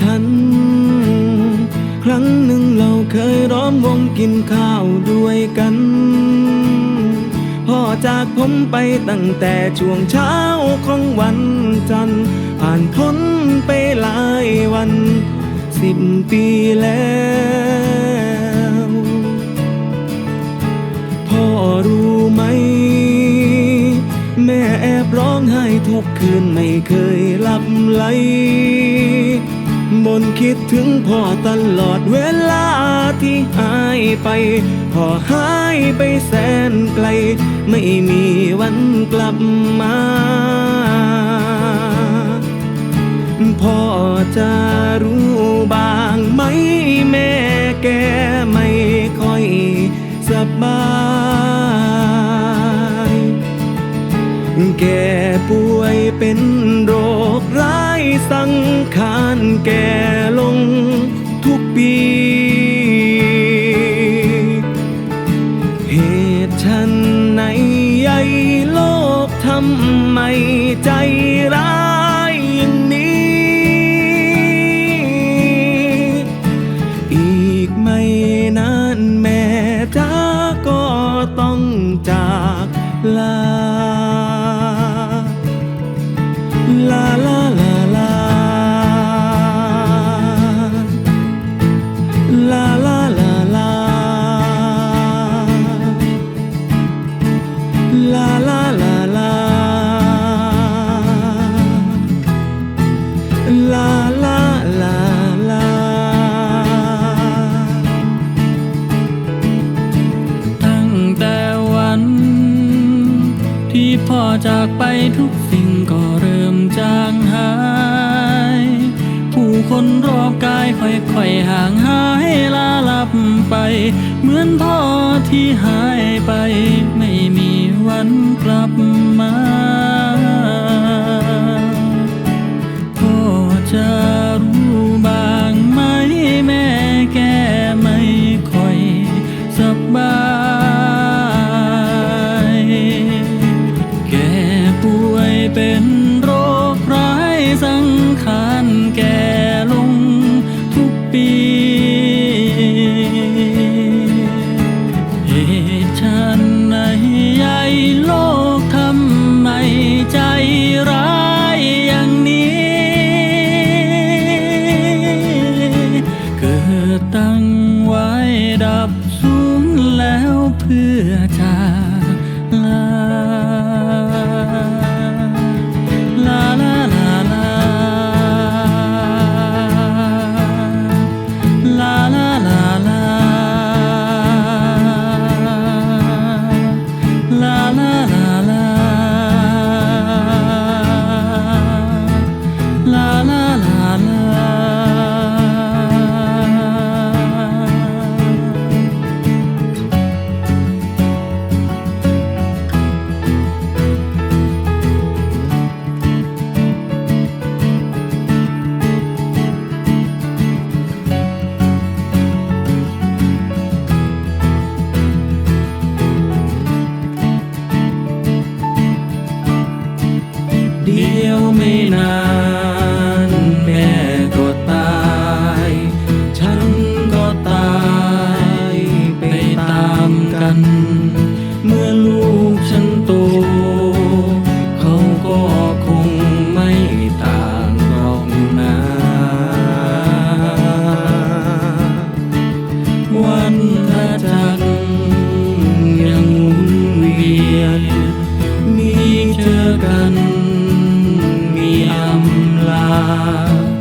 ฉัน ครั้งหนึ่งเราเคยร้อมวงกินข้าวด้วยกัน พ่อจากผมไปตั้งแต่ช่วงเช้าของวันจันทร์ ผ่านพ้นไปหลายวัน สิบปีแล้ว องไห้ทุกคืนไม่เคยหลับไหลบนคิดถึงพ่อตลอดเวลาที่หายไป พ่อหายไปแสนไกล ไม่มีวันกลับมา พ่อจะรู้บ้างไหมแม่แกไม่ค่อยสบาย แกป่วยเป็นโรคร้ายสังขารแกลงทุกปี เหตุฉันในใหญ่โลกทำไมใจร้าย จากไปทุกสิ่งก็เริ่มจางหาย ผู้คนรอบกายค่อยๆห่างหายลาลับไป เหมือนพ่อที่หายไป ไม่มีวันกลับมา็นโรคร้ายสังขารแก่ลงทุกปี เหตุฉันในใหญ่โลกทำในใจเรา ไม่นานแม่ก็ตาย ฉันก็ตายไปตามกัน เมื่อลูกฉันโต เขาก็คงไม่ต่างหรอกนะวันพระจันทร์ยังหมุนเวียนมีเจอกัน smile.